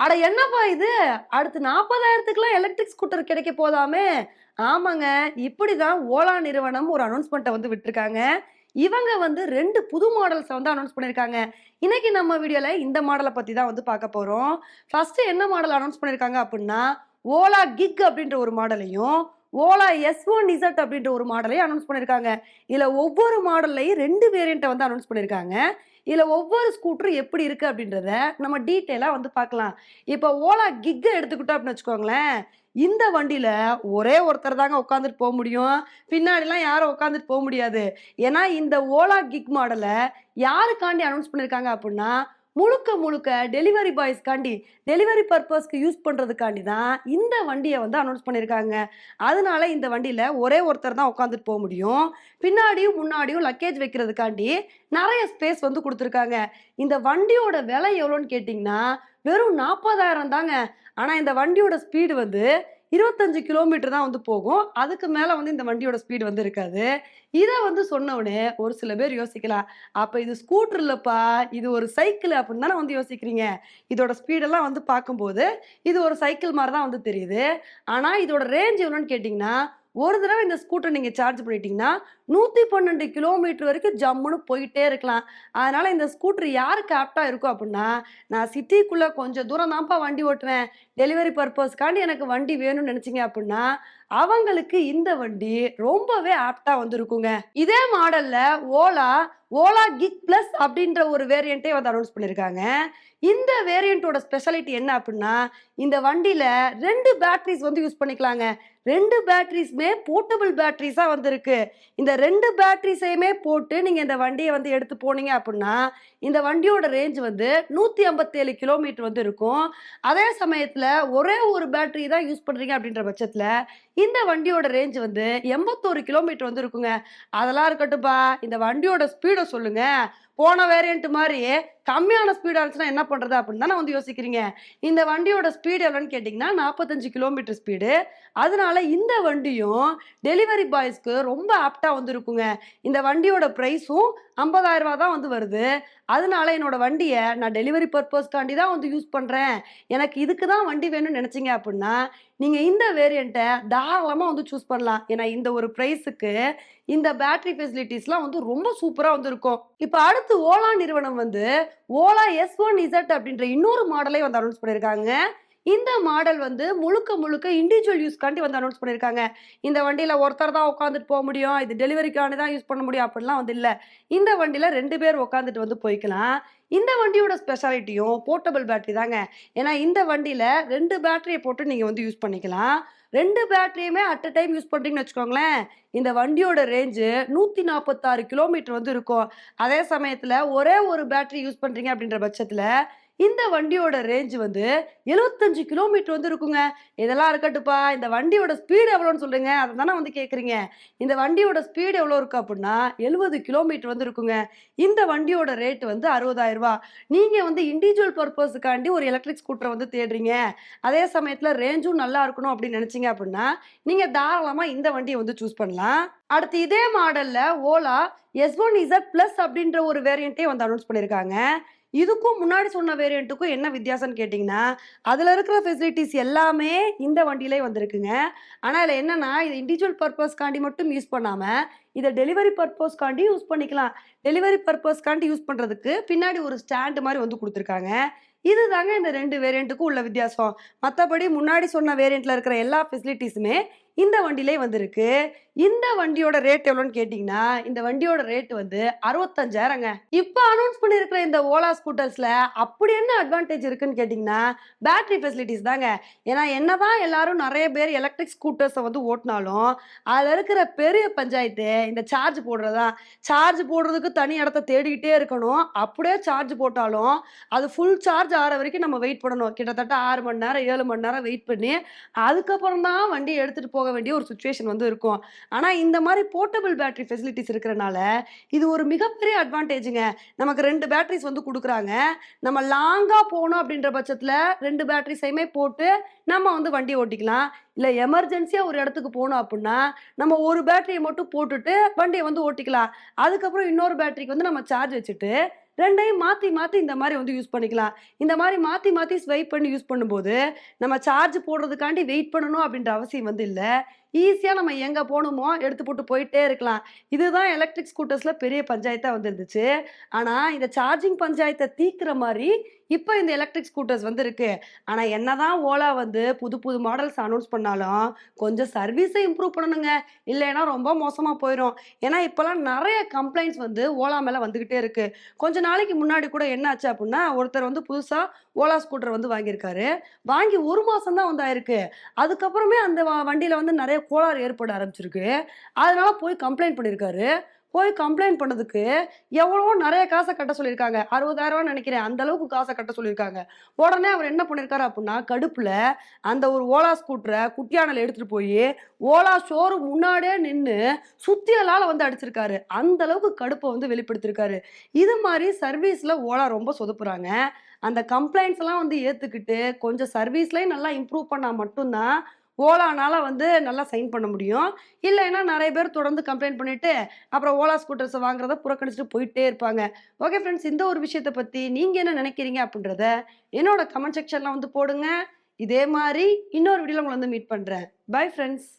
அட என்னப்பா இது? அடுத்து நாற்பதாயிரத்துக்குலாம் எலக்ட்ரிக் ஸ்கூட்டர் கிடைக்க போதாமே? ஆமாங்க. இப்படிதான் ஓலா நிறுவனம் ஒரு அனௌன்ஸ்மெண்ட்டை வந்து விட்டுருக்காங்க. இவங்க வந்து ரெண்டு புது மாடல்ஸை வந்து அனௌன்ஸ் பண்ணியிருக்காங்க இன்னைக்கு நம்ம வீடியோல இந்த மாடலை பத்தி தான் வந்து பார்க்க போறோம். ஃபர்ஸ்ட் என்ன மாடல் அனௌன்ஸ் பண்ணியிருக்காங்க அப்படின்னா ஓலா கிக் அப்படின்ற ஒரு மாடலையும் ஓலா எஸ் ஒன் இசட் அப்படின்ற ஒரு மாடலையும் அனௌன்ஸ் பண்ணியிருக்காங்க இதில் ஒவ்வொரு மாடல்லையும் ரெண்டு வேரியண்ட்டை வந்து அனௌன்ஸ் பண்ணியிருக்காங்க இதில் ஒவ்வொரு ஸ்கூட்டரும் எப்படி இருக்குது அப்படின்றத நம்ம டீட்டெயிலாக வந்து பார்க்கலாம். இப்போ ஓலா கிக்கை எடுத்துக்கிட்டோம் அப்படின்னு வச்சுக்கோங்களேன். இந்த வண்டியில் ஒரே ஒருத்தர் தாங்க உட்காந்துட்டு போக முடியும். பின்னாடிலாம் யாரும் உட்காந்துட்டு போக முடியாது. ஏன்னா இந்த ஓலா கிக் மாடலை யாருக்காண்டி அனௌன்ஸ் பண்ணியிருக்காங்க அப்படின்னா முழுக்க முழுக்க டெலிவரி பாய்ஸ்க்காண்டி டெலிவரி பர்பஸ்க்கு யூஸ் பண்ணுறதுக்காண்டி தான் இந்த வண்டியை வந்து அனௌன்ஸ் பண்ணியிருக்காங்க அதனால இந்த வண்டியில் ஒரே ஒருத்தர் தான் உட்காந்துட்டு போக முடியும். பின்னாடியும் முன்னாடியும் லக்கேஜ் வைக்கிறதுக்காண்டி நிறைய ஸ்பேஸ் வந்து கொடுத்துருக்காங்க. இந்த வண்டியோட விலை எவ்வளோன்னு கேட்டிங்கன்னா வெறும் நாற்பதாயிரம் தாங்க. ஆனால் இந்த வண்டியோட ஸ்பீடு வந்து இருபத்தஞ்சு கிலோமீட்டர் தான் வந்து போகும். அதுக்கு மேலே வந்து இந்த வண்டியோட ஸ்பீடு வந்து இருக்காது. இதை வந்து சொன்னவுடனே ஒரு சில பேர் யோசிக்கலாம். அப்போ இது ஸ்கூட்டர் இல்லைப்பா இது ஒரு சைக்கிள் அப்படின்னு தானே வந்து யோசிக்கிறீங்க. இதோட ஸ்பீடெல்லாம் வந்து பார்க்கும்போது இது ஒரு சைக்கிள் மாதிரி தான் வந்து தெரியுது. ஆனால் இதோட ரேஞ்ச் எவ்வளோன்னு கேட்டிங்கன்னா ஒரு தடவை இந்த ஸ்கூட்டர் நீங்கள் சார்ஜ் பண்ணிட்டீங்கன்னா நூற்றி பன்னெண்டு கிலோமீட்டர் வரைக்கும் ஜம்முன்னு போயிட்டே இருக்கலாம். அதனால் இந்த ஸ்கூட்ரு யாருக்கு ஆப்டாக இருக்கும் அப்படின்னா நான் சிட்டிக்குள்ளே கொஞ்சம் தூரம் தான்ப்பா வண்டி ஓட்டுவேன். டெலிவரி பர்பஸ்க்காண்டி எனக்கு வண்டி வேணும்னு நினச்சிங்க அப்படின்னா அவங்களுக்கு இந்த வண்டி ரொம்பவே ஆப்டாக வந்திருக்குங்க. இதே மாடலில் ஓலா ஓலா கிக் ப்ளஸ் அப்படின்ற ஒரு வேரியண்ட்டே வந்து அனௌன்ஸ் பண்ணியிருக்காங்க இந்த வேரியண்ட்டோட ஸ்பெஷாலிட்டி என்ன அப்படின்னா இந்த வண்டியில் ரெண்டு பேட்டரிஸ் வந்து யூஸ் பண்ணிக்கலாங்க. ரெண்டு பேட்டரிஸுமே போர்ட்டபிள் பேட்டரிஸாக வந்திருக்கு. இந்த ரெண்டு பேட்ரிஸையுமே போட்டு நீங்கள் இந்த வண்டியை வந்து எடுத்து போனீங்க அப்படின்னா இந்த வண்டியோட ரேஞ்ச் வந்து நூற்றி ஐம்பத்தேழு கிலோமீட்டர் வந்து இருக்கும். அதே சமயத்தில் ஒரே ஒரு பேட்டரி தான் யூஸ் பண்ணுறீங்க அப்படின்ற பட்சத்தில் இந்த வண்டியோட ரேஞ்ச் வந்து எண்பத்தோரு கிலோமீட்டர் வந்து இருக்குங்க. அதெல்லாம் இருக்கட்டும்ப்பா இந்த வண்டியோட ஸ்பீடை சொல்லுங்கள் போன வேரியன்ட் மாதிரி கம்மியான ஸ்பீடாக இருந்துச்சுன்னா என்ன பண்ணுறது அப்படின்னு தானே வந்து யோசிக்கிறீங்க. இந்த வண்டியோட ஸ்பீடு எவ்வளோன்னு கேட்டிங்கன்னா நாற்பத்தஞ்சு கிலோமீட்டர் ஸ்பீடு அதனால இந்த வண்டியும் டெலிவரி பாய்ஸ்க்கு ரொம்ப ஆப்டாக வந்து இருக்குங்க இந்த வண்டியோட ப்ரைஸும் ஐம்பதாயிரம் ரூபா தான் வந்து வருது. அதனால என்னோட வண்டியை நான் டெலிவரி பர்பஸ்க்காண்டி தான் வந்து யூஸ் பண்ணுறேன் எனக்கு இதுக்கு தான் வண்டி வேணும்னு நினச்சிங்க அப்படின்னா நீங்கள் இந்த வேரியண்ட்டை தாராளமாக வந்து சூஸ் பண்ணலாம். ஏன்னா இந்த ஒரு ப்ரைஸுக்கு இந்த பேட்டரி ஃபெசிலிட்டிஸ்லாம் வந்து ரொம்ப சூப்பராக வந்து இருக்கும் இப்போ அடுத்து ஓலா நிறுவனம் வந்து ஓலா எஸ் ஒன் இசட் அப்படின்ற இன்னொரு மாடலை வந்து அனௌன்ஸ் பண்ணியிருக்காங்க இந்த மாடல் வந்து முழுக்க முழுக்க இண்டிவிஜுவல் யூஸ்க்காண்டி வந்து அனௌன்ஸ் பண்ணியிருக்காங்க இந்த வண்டியில் ஒருத்தர் தான் உட்காந்துட்டு போக முடியும். இது டெலிவரிக்காண்டி தான் யூஸ் பண்ண முடியும். அப்படிலாம் வந்து இல்லை. இந்த வண்டியில் ரெண்டு பேர் உட்காந்துட்டு வந்து போய்க்கலாம். இந்த வண்டியோட ஸ்பெஷாலிட்டியும் போர்ட்டபிள் பேட்டரி தாங்க. ஏன்னா இந்த வண்டியில் ரெண்டு பேட்டரியை போட்டு நீங்கள் வந்து யூஸ் பண்ணிக்கலாம். ரெண்டு பேட்டரியுமே அட் அ டைம் யூஸ் பண்ணுறீங்கன்னு வச்சுக்கோங்களேன். இந்த வண்டியோட ரேஞ்சு நூற்றி நாற்பத்தாறு கிலோமீட்டர் வந்து இருக்கும். அதே சமயத்தில் ஒரே ஒரு பேட்டரி யூஸ் பண்ணுறீங்க அப்படின்ற பட்சத்தில் இந்த வண்டியோட ரேஞ்ச் வந்து எழுபத்தஞ்சு கிலோமீட்டர் வந்து இருக்குங்க. இதெல்லாம் இருக்கட்டுப்பா இந்த வண்டியோட ஸ்பீடு எவ்வளோன்னு சொல்லுங்க. அதை தானே வந்து கேட்குறீங்க இந்த வண்டியோட ஸ்பீடு எவ்வளோ இருக்கு அப்படின்னா எழுபது கிலோமீட்டர் வந்து இருக்குங்க. இந்த வண்டியோட ரேட் வந்து அறுபதாயிரம் நீங்கள் வந்து இண்டிவிஜுவல் பர்பஸுக்காண்டி ஒரு எலக்ட்ரிக் ஸ்கூட்டரை வந்து தேடுறீங்க. அதே சமயத்தில் ரேஞ்சும் நல்லா இருக்கணும் அப்படின்னு நினச்சிங்க அப்படின்னா நீங்கள் தாராளமாக இந்த வண்டியை வந்து சூஸ் பண்ணலாம். அடுத்து இதே மாடலில் Ola S one Z plus அப்படின்ற ஒரு வேரியண்ட்டே வந்து அனௌன்ஸ் பண்ணியிருக்காங்க இதுக்கும் முன்னாடி சொன்ன வேரியண்ட்டுக்கும் என்ன வித்தியாசம்னு கேட்டிங்கன்னா அதில் இருக்கிற ஃபெசிலிட்டிஸ் எல்லாமே இந்த வண்டியிலே வந்திருக்குங்க. ஆனால் இதில் என்னென்னா இது இண்டிவிஜுவல் பர்பஸ்க்காண்டி மட்டும் யூஸ் பண்ணாமல் இதை டெலிவரி பர்பஸ்க்காண்டி யூஸ் பண்ணிக்கலாம். டெலிவரி பர்பஸ்க்காண்டி யூஸ் பண்ணுறதுக்கு பின்னாடி ஒரு ஸ்டாண்டு மாதிரி வந்து கொடுத்துருக்காங்க. இதுதாங்க இந்த ரெண்டு வேரியண்ட்டுக்கும் உள்ள வித்தியாசம். மற்றபடி முன்னாடி சொன்ன வேரியண்ட்டில் இருக்கிற எல்லா ஃபெசிலிட்டிஸுமே இந்த வண்டியிலே வந்திருக்கு. இந்த வண்டியோட ரேட் எவ்வளோன்னு கேட்டிங்கன்னா இந்த வண்டியோட ரேட் வந்து அறுபத்தஞ்சாயிரங்க. இப்போ அனௌன்ஸ் பண்ணியிருக்கிற இந்த ஓலா ஸ்கூட்டர்ஸில் அப்படி என்ன அட்வான்டேஜ் இருக்குன்னு கேட்டிங்கன்னா பேட்டரி ஃபெசிலிட்டிஸ் தாங்க. ஏன்னா என்ன தான் எல்லாரும் நிறைய பேர் எலக்ட்ரிக் ஸ்கூட்டர்ஸை வந்து ஓட்டினாலும் அதில் இருக்கிற பெரிய பஞ்சாயத்து இந்த சார்ஜ் போடுறதா சார்ஜ் போடுறதுக்கு தனி இடத்த தேடிக்கிட்டே இருக்கணும். அப்படியே சார்ஜ் போட்டாலும் அது ஃபுல் சார்ஜ் ஆகிற வரைக்கும் நம்ம வெயிட் பண்ணணும். கிட்டத்தட்ட ஆறு மணி நேரம் ஏழு மணி நேரம் வெயிட் பண்ணி அதுக்கப்புறம் தான் வண்டி எடுத்துகிட்டு போக போக வேண்டிய ஒரு சுச்சுவேஷன் வந்து இருக்கும். ஆனால் இந்த மாதிரி போர்ட்டபிள் பேட்டரி ஃபெசிலிட்டிஸ் இருக்கிறனால இது ஒரு மிகப்பெரிய அட்வான்டேஜுங்க நமக்கு ரெண்டு பேட்டரிஸ் வந்து கொடுக்குறாங்க. நம்ம லாங்காக போகணும் அப்படின்ற பட்சத்தில் ரெண்டு பேட்டரிஸையுமே போட்டு நம்ம வந்து வண்டி ஓட்டிக்கலாம். இல்லை எமர்ஜென்சியாக ஒரு இடத்துக்கு போகணும் அப்படின்னா நம்ம ஒரு பேட்டரியை மட்டும் போட்டுட்டு வண்டியை வந்து ஓட்டிக்கலாம். அதுக்கப்புறம் இன்னொரு பேட்டரிக்கு வந்து நம்ம சார்ஜ் வச்சுட்டு ரெண்டையும் மாற்றி மாற்றி இந்த மாதிரி வந்து யூஸ் பண்ணிக்கலாம். இந்த மாதிரி மாற்றி மாற்றி ஸ்வைப் பண்ணி யூஸ் பண்ணும்போது நம்ம சார்ஜ் போடுறதுக்காண்டி வெயிட் பண்ணணும் அப்படின்ற அவசியம் வந்து இல்லை. ஈஸியாக நம்ம எங்கே போகணுமோ எடுத்து போட்டு போயிட்டே இருக்கலாம். இதுதான் எலக்ட்ரிக் ஸ்கூட்டர்ஸில் பெரிய பஞ்சாயத்தாக வந்துருந்துச்சு. ஆனால் இந்த சார்ஜிங் பஞ்சாயத்தை தீர்க்கிற மாதிரி இப்போ இந்த எலக்ட்ரிக் ஸ்கூட்டர்ஸ் வந்து இருக்கு ஆனால் என்னதான் ஓலா வந்து புது புது மாடல்ஸ் அனௌன்ஸ் பண்ணாலும் கொஞ்சம் சர்வீஸை இம்ப்ரூவ் பண்ணணுங்க. இல்லைன்னா ரொம்ப மோசமாக போயிடும் ஏன்னா இப்போலாம் நிறைய கம்ப்ளைண்ட்ஸ் வந்து ஓலா மேலே வந்துக்கிட்டே இருக்கு. கொஞ்ச நாளைக்கு முன்னாடி கூட என்ன ஆச்சு அப்படின்னா ஒருத்தர் வந்து புதுசாக ஓலா ஸ்கூட்டர் வந்து வாங்கியிருக்காரு. வாங்கி ஒரு மாதம் தான் வந்து ஆயிருக்கு. அதுக்கப்புறமே அந்த வ- வந்து நிறைய கோளாறு ஏற்பட ஆரம்பிச்சிருக்கு. அதனால போய் கம்ப்ளைண்ட் பண்ணியிருக்காரு. போய் கம்ப்ளைண்ட் பண்ணதுக்கு எவ்வளவோ நிறைய காசை கட்ட சொல்லியிருக்காங்க. அறுபதாயிரம் நினைக்கிறேன். அந்த அளவுக்கு காசை கட்ட சொல்லியிருக்காங்க. உடனே அவர் என்ன பண்ணியிருக்காரு அப்படின்னா கடுப்பில் அந்த ஒரு ஓலா ஸ்கூட்டரை குட்டியானல எடுத்துட்டு போய் ஓலா ஷோரூம் முன்னாடியே நின்று சுத்தியலால் வந்து அடிச்சிருக்காரு. அந்த அளவுக்கு கடுப்பை வந்து வெளிப்படுத்திருக்காரு இது மாதிரி சர்வீஸ்ல ஓலா ரொம்ப சொதுப்புறாங்க. அந்த கம்ப்ளைண்ட்ஸ் எல்லாம் வந்து ஏத்துக்கிட்டு கொஞ்சம் சர்வீஸ்லயும் நல்லா இம்ப்ரூவ் பண்ணா மட்டும்தான் ஓலானால வந்து நல்லா சைன் பண்ண முடியும். இல்லைன்னா நிறைய பேர் தொடர்ந்து கம்ப்ளைண்ட் பண்ணிட்டு அப்புறம் ஓலா ஸ்கூட்டர்ஸை வாங்குறத புறக்கணிச்சுட்டு போயிட்டே இருப்பாங்க. ஓகே ஃப்ரெண்ட்ஸ் இந்த ஒரு விஷயத்தை பத்தி நீங்க என்ன நினைக்கிறீங்க அப்படின்றத என்னோட கமெண்ட் செக்ஷன்லாம் வந்து போடுங்க. இதே மாதிரி இன்னொரு வீடியோல உங்களை வந்து மீட் பண்றேன். Bye friends